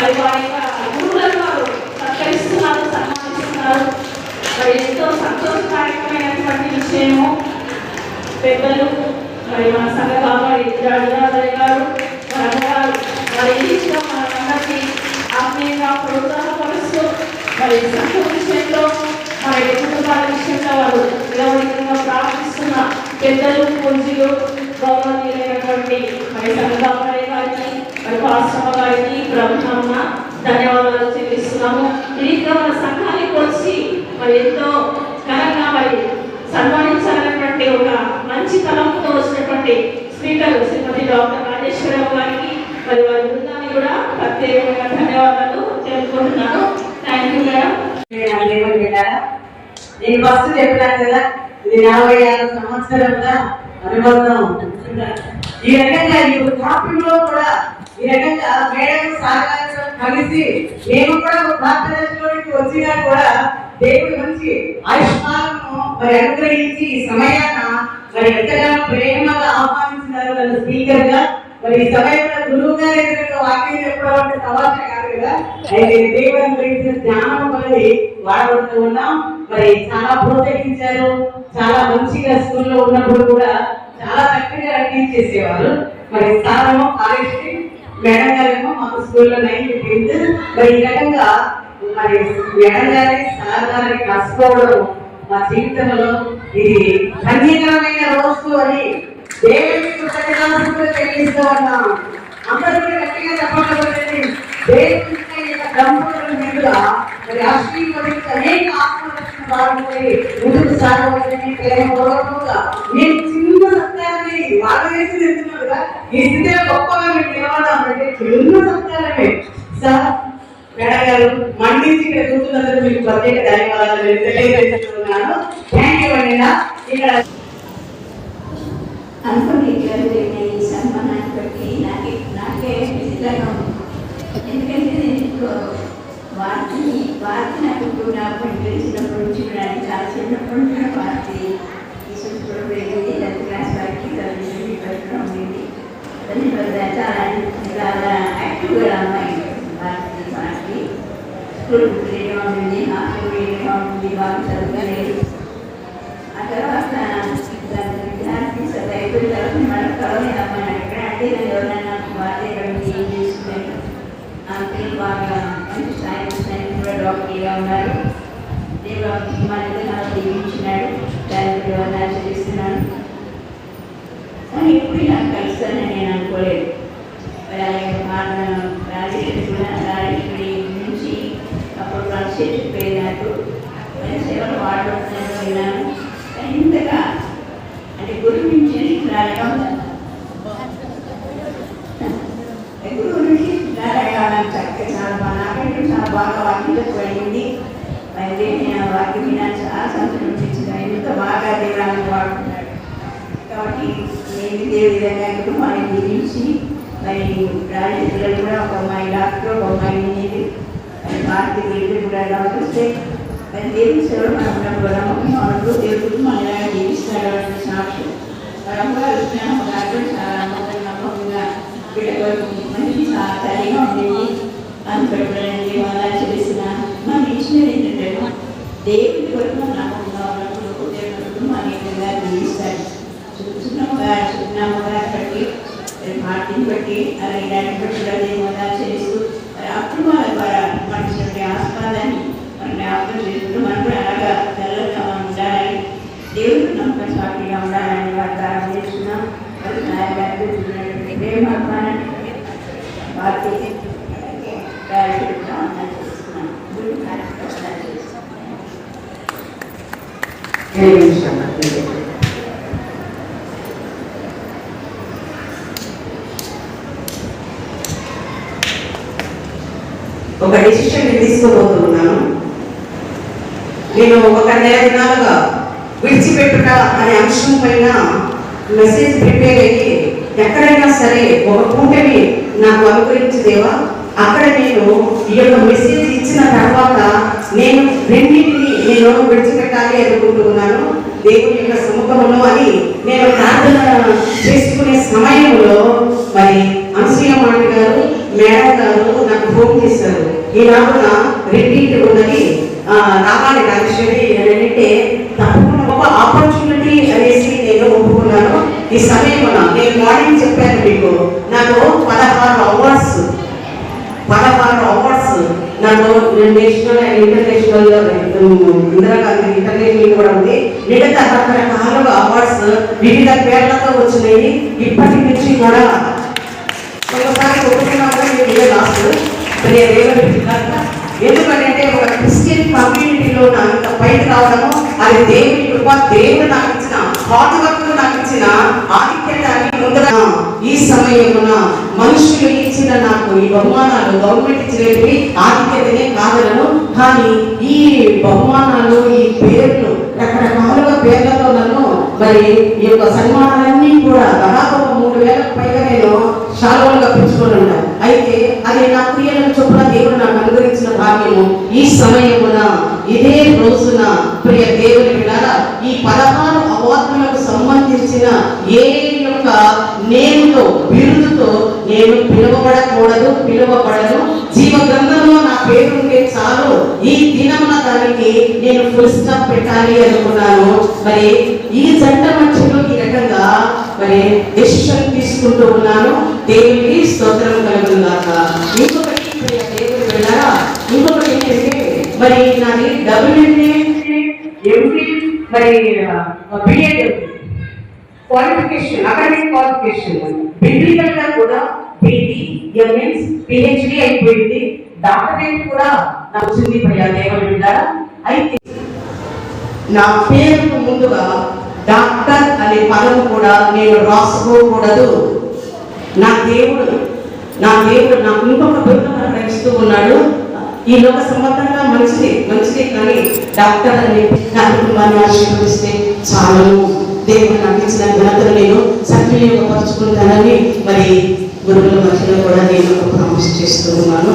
మరి వారి గురువులను వారు సత్కరిస్తున్నారు సన్మానిస్తున్నారు మరి ఎంతో సంతోషకారకమైనటువంటి విషయము పెద్దలు మరి మన సంఘ కాబట్టి రాజారావు గారు అమ్మగారు మరి ఈశ్వరం మన ఆత్మీయంగా ప్రోత్సాహపరుస్తూ మరి సంఘం విషయంలో మరి కుటుంబాల విషయంలో వారు నిలవడికంగా ప్రార్థిస్తున్న పెద్దలు పూజలు గౌరవనీయులైనటువంటి మరి సంఘాపడే గారికి మరి గారికి బ్రహ్మమ్మ ధన్యవాదాలు చెల్లిస్తున్నాము. ఈ మన సంఘానికి వచ్చి మరి ఎంతో ఘనంగా మరి సన్మానించాలన్నటువంటి ఒక మంచి తలంపుతో వచ్చినటువంటి స్పీకర్ శ్రీమతి డాక్టర్ రాజేశ్వరరావు గారికి మరి వారి బృందాన్ని కూడా ప్రత్యేకంగా ధన్యవాదాలు తెలుపుకుంటున్నాను. థ్యాంక్ యూ మేడం నేను ఫస్ట్ చెప్పినాను కదా ఇది నలభై ఆరు సంవత్సరముల అనుబంధం ఈ రకంగా ఈ వృద్ధాప్యంలో కూడా ఈ రకంగా మేడం సాగారు కలిసి నేను కూడా వృద్ధాప్యలోనికి వచ్చినా కూడా దేవుడి మంచి ఆయుష్మాలను మరి అనుగ్రహించి ఈ సమయాన మరి ఎంతగానో ప్రేమగా ఆహ్వానించినారు నన్ను స్పీకర్గా మరి ఈ సమయంలో గురువు గారి ఎదురుగా వాక్యం చెప్పడం అంటే తమాషా కాదు కదా. అయితే దేవుడు అనుగ్రహించిన జ్ఞానం అనేది వాడబడుతూ ఉన్నాం. మరి చాలా ప్రోత్సహించారు. చాలా మంచిగా స్కూల్లో ఉన్నప్పుడు కూడా చాలా చక్కగా టీచ్ చేసేవారు. మరి స్థానము కాలేజ్ మేడం గారేమో మాకు స్కూల్లో నైన్త్ టెన్త్. మరి ఈ రకంగా మరి మేడం గారి సార్ కలుసుకోవడం మా జీవితంలో ఇది సంగీతమైన రోజు అని దేవుడికి కృతజ్ఞతలు చెల్లిస్తూ ఉన్నాం. అందరూ కూడా గట్టిగా చెప్పబడింది దేవుడి దంపతుల మరి అనేక ఆత్మరక్షణ ముందుకు నేను వాళ్ళు వేసి చెప్తున్నాను కదా ఈ స్థితిలో గొప్పగా మీకు అంటే సార్ మేడం గారు మండించి ఇక్కడ కూర్చున్నందుకు మీకు ప్రత్యేక ధన్యవాదాలు నేను తెలియజేస్తున్నాను థ్యాంక్ యూ అండి ఇక్కడ అనుకుని ఈ సన్మానాన్ని బట్టి నాకే నాకే విచిత్రంగా ఎందుకంటే నేను వార్తని వార్త నాకు ఇప్పుడు నుంచి చాలా చిన్నప్పటి నుంచి కూడా వార్త ఈ సంస్కృతం పెరిగింది టెన్త్ క్లాస్ వరకు చదివింది పెట్టడం ఉంది దాని వల్ల చాలా చాలా యాక్టివ్గా అమ్మాయి వార్తని వార్తని స్కూల్ ఫ్రీగా ఉంటుంది హాస్టల్ ఫ్రీగా ఉంటుంది బాగా చదువుకోలేదు ఆ తర్వాత దాని విద్యార్థి సరే అయిపోయిన తర్వాత మనం కలవని అమ్మాయి ఎక్కడ అంటే నేను ఎవరైనా బాధ్యత ఇక్కడ ఉంది, ఏం చేస్తున్నాను ఆ పిల్లలు బాగా మంచి స్థాయి స్థాయి కూడా డాక్టర్గా ఉన్నారు దేవుడు మన నాకు దీవించినాడు దానికి వందనాలు చెల్లిస్తున్నాను కానీ ఎప్పుడు నాకు కలుస్తానని నేను అనుకోలేదు మరి అలాగే మన రాజేశ్వరి కూడా నుంచి అప్పుడు కలిసి పోయినట్టు సేవలు వాడుతున్నాను విన్నాను ఇంతగా అంటే గురువు నుంచి రాయడం గురువు నుంచి రాయడం చక్కగా చాలా బాగా నాకంటే చాలా బాగా పడింది అయితే నేను చాలా సంతోషం అనిపించింది ఎంత బాగా దేవాలను వాడుతున్నాడు కాబట్టి నేను ఇదే విధంగా కుటుంబాన్ని దీవించి మరి రాజకీయాలు కూడా ఒక అమ్మాయి డాక్టర్ ఒక అమ్మాయి ఇంజనీర్ మరి భారతీయ వీళ్ళు కూడా డాక్టర్సే మరి దేవుని సేవలు మనం ఉన్నప్పుడు మనకు దేవుడు మన ఇలా జీవిస్తాడు అనే సాక్ష్యం మరి అమ్మగారు స్నేహం డాక్టర్ చాలా నమ్మకం నమ్మకంగా మంచి చాలా ఉండేది అందుకంటే వాళ్ళ చేసిన మనం ఇచ్చిన ఏంటంటే దేవుడి కొరకు నమ్మకంగా ఉన్నప్పుడు దేవుడు మన ఈ విధంగా జీవిస్తాడు. చిన్నగా పార్టీని బట్టి అలాగే దాన్ని బట్టి అదే మొదలు చేస్తూ మరి అప్పుడు వాళ్ళ ద్వారా మనకి ఆస్వాదాన్ని మన జ్ఞాపకం చేసుకుంటూ మనం కూడా అలాగా తెల్లగా మనం ఉండాలని దేవుడు నమ్మకం సాక్షిగా ఉండాలని వారి ప్రార్థన చేస్తున్నాం మరి నాయకులు చూసినటువంటి ప్రేమాత్మాన్ని వారికి అలాగే రాజకీయ ప్రార్థన చేస్తున్నాం గురి ప్రార్థన చేస్తున్నాం ఒక డెసిషన్ నేను తీసుకోబోతున్నాను. నేను ఒక నెల దినాలుగా విడిచిపెట్టుట అనే అంశం పైన మెసేజ్ ప్రిపేర్ అయ్యి ఎక్కడైనా సరే ఒక కూటమి నాకు అనుగ్రహించదేవా? అక్కడ నేను ఈ యొక్క మెసేజ్ ఇచ్చిన తర్వాత నేను రెండింటిని నేను విడిచిపెట్టాలి అనుకుంటున్నాను. దేవుని యొక్క సముఖంలో అని నేను ప్రార్థన చేసుకునే సమయంలో మరి అనసూయ మాట గారు మేడం గారు నాకు ఫోన్ చేశారు. ఈ నాకున రిపీట్ ఉన్నది. ఆ, రావాలి రాజేశ్వరి అని అంటే తప్పకుండా ఒక ఆపర్చునిటీ అనేసి నేను ఒప్పుకున్నాను. ఈ సమయంలో నేను మార్నింగ్ చెప్పాను మీకు. నాకు పదహారు అవార్డ్స్ పదహారు అవార్డ్స్ నాకు national and international Indira Gandhi international కూడా ఉంది. మిగతా రకరకాలుగా అవార్డ్స్ వివిధ పేర్లతో వచ్చినాయి. ఇప్పటి నుంచి కూడా ఒకసారి ఒప్పుకున్నాక మీరు లాస్ట్ ప్రియ దేవుని ఎందుకంటే ఒక క్రిస్టియన్ కమ్యూనిటీలో అంత బయట రావడము అది దేవుని కృప దేవుడు నాకు ఇచ్చిన హార్డ్ వర్క్ నాకు ఇచ్చిన ఆధిక్యతాన్ని ముందర ఈ సమయమున మనుషులు ఇచ్చిన నాకు ఈ బహుమానాలు గవర్నమెంట్ ఇచ్చినవి ఆధిక్యతనే కాదలను కానీ ఈ బహుమానాలు ఈ పేర్లు రకరకాలుగా పేర్లతో నన్ను మరి ఈ యొక్క సన్మానాలను కూడా దాదాపు మూడు వేలకు పైగా నేను శాలువలుగా పెంచుకొని ఉన్నాను అయితే అది నా క్రియలను చొప్పున దేవుడు నాకు అనుగ్రహించిన భాగ్యము ఈ సమయమున ఇదే రోజున ప్రియ దేవుని వినారా ఈ పదహారు అవార్డులకు సంబంధించిన ఏ యొక్క నేనుతో బిరుదుతో నేను పిలువబడకూడదు పిలువబడను. జీవ గ్రంథంలో నా పేరు ఉంటే చాలు. ఈ దినమున దానికి నేను ఫుల్ స్టాప్ పెట్టాలి అనుకున్నాను. ఉన్నాను దేవునికి స్తోత్రం కలుగుగాక ఇంకొకటి దేవుడు వెళ్ళారా? ఇంకొకటి ఏంటంటే మరి నాది డబ్బులు ఎంపీ మరి బిఎడ్ క్వాలిఫికేషన్ అకాడమిక్ క్వాలిఫికేషన్ బిబ్లికల్గా కూడా బీటీ ఎంఎస్ పిహెచ్డి అయిపోయింది డాక్టరేట్ కూడా నాకు వచ్చింది ప్రియ దేవుని వెళ్ళారా? అయితే నా పేరుకు ముందుగా డాక్టర్ అనే పదం కూడా నేను రాసుకోకూడదు. నా దేవుడు నా దేవుడు నాకు ఇంకొక బిరుదు ప్రకటిస్తూ ఉన్నాడు. ఈ లోక సంబంధంగా మంచిది మంచిది కానీ డాక్టర్ అని నా కుటుంబాన్ని ఆశీర్వదిస్తే చాలు. దేవుడు నాకు ఇచ్చిన ఘనతను నేను సద్వినియోగపరుచుకుంటానని మరి గురువుల మధ్యలో కూడా నేను ఒక ప్రామిస్ చేస్తూ ఉన్నాను.